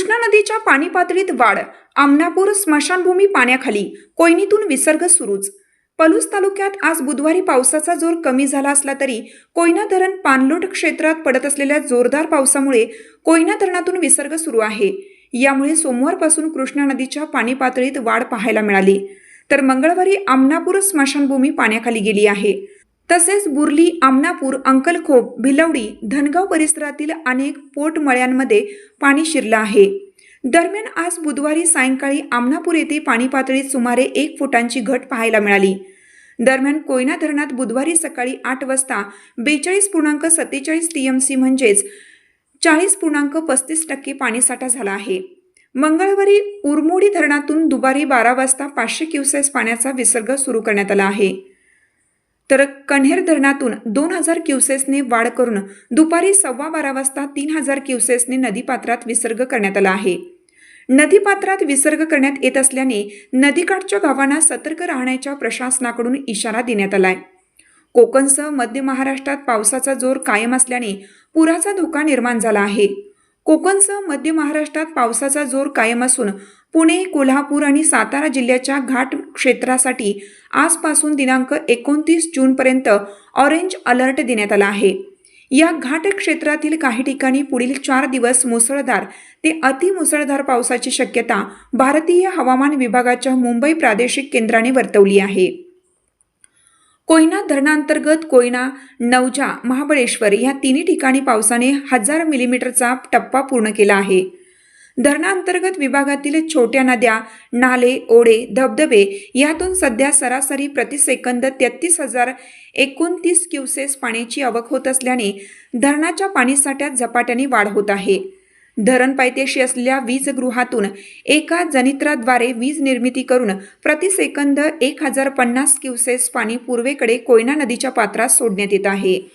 कृष्णा नदीच्या पाणी पातळीत वाढ आमनापूर स्मशानभूमी पाण्याखाली कोयनीतून विसर्ग सुरूच. पलूस तालुक्यात आज बुधवारी पावसाचा जोर कमी झाला असला तरी कोयना धरण पाणलोट क्षेत्रात पडत असलेल्या जोरदार पावसामुळे कोयना धरणातून विसर्ग सुरू आहे. यामुळे सोमवारपासून कृष्णा नदीच्या पाणी पातळीत वाढ पाहायला मिळाली. तर मंगळवारी आमनापूर स्मशानभूमी पाण्याखाली गेली आहे. तसेच बुर्ली आमनापूर अंकलखोप भिलवडी धनगाव परिसरातील अनेक पोटमळ्यांमध्ये पाणी शिरलं आहे. दरम्यान आज बुधवारी सायंकाळी आमनापूर येथे पाणी पातळीत सुमारे एक फुटांची घट पाहायला मिळाली. दरम्यान कोयना धरणात बुधवारी सकाळी आठ वाजता बेचाळीस पूर्णांक सत्तेचाळीस टीएमसी म्हणजेच चाळीस पूर्णांक पस्तीस टक्के पाणीसाठा झाला आहे. मंगळवारी उरमोडी धरणातून दुपारी बारा वाजता पाचशे क्युसेस पाण्याचा विसर्ग सुरू करण्यात आला आहे. तर कन्हेर धरणातून दोन हजार क्युसेसने वाढ करून दुपारी सव्वा बारा वाजता तीन हजार क्युसेसने नदीपात्रात विसर्ग करण्यात आला आहे. नदीपात्रात विसर्ग करण्यात येत असल्याने नदीकाठच्या गावांना सतर्क राहण्याच्या प्रशासनाकडून इशारा देण्यात आलाय. कोकणसह मध्य महाराष्ट्रात पावसाचा जोर कायम असल्याने पुराचा धोका निर्माण झाला आहे. कोकणसह मध्य महाराष्ट्रात पावसाचा जोर कायम असून पुणे कोल्हापूर आणि सातारा जिल्ह्याच्या घाट क्षेत्रासाठी आजपासून दिनांक एकोणतीस जूनपर्यंत ऑरेंज अलर्ट देण्यात आला आहे. या घाट क्षेत्रातील काही ठिकाणी पुढील चार दिवस मुसळधार ते अतिमुसळधार पावसाची शक्यता भारतीय हवामान विभागाच्या मुंबई प्रादेशिक केंद्राने वर्तवली आहे. कोयना धरणांतर्गत कोयना नवजा महाबळेश्वर या तिन्ही ठिकाणी पावसाने हजार मिलीमीटरचा टप्पा पूर्ण केला आहे. धरणांतर्गत विभागातील छोट्या नद्या नाले ओढे धबधबे यातून सध्या सरासरी प्रतिसेकंद तेहतीस हजार एकोणतीस क्युसेस पाण्याची आवक होत असल्याने धरणाच्या पाणीसाठ्यात झपाट्याने वाढ होत आहे. धरण पायथ्याशी असलेल्या वीजगृहातून एका जनित्राद्वारे वीज निर्मिती करून प्रतिसेकंद एक हजार पन्नास क्युसेस पाणी पूर्वेकडे कोयना नदीच्या पात्रात सोडण्यात येत आहे.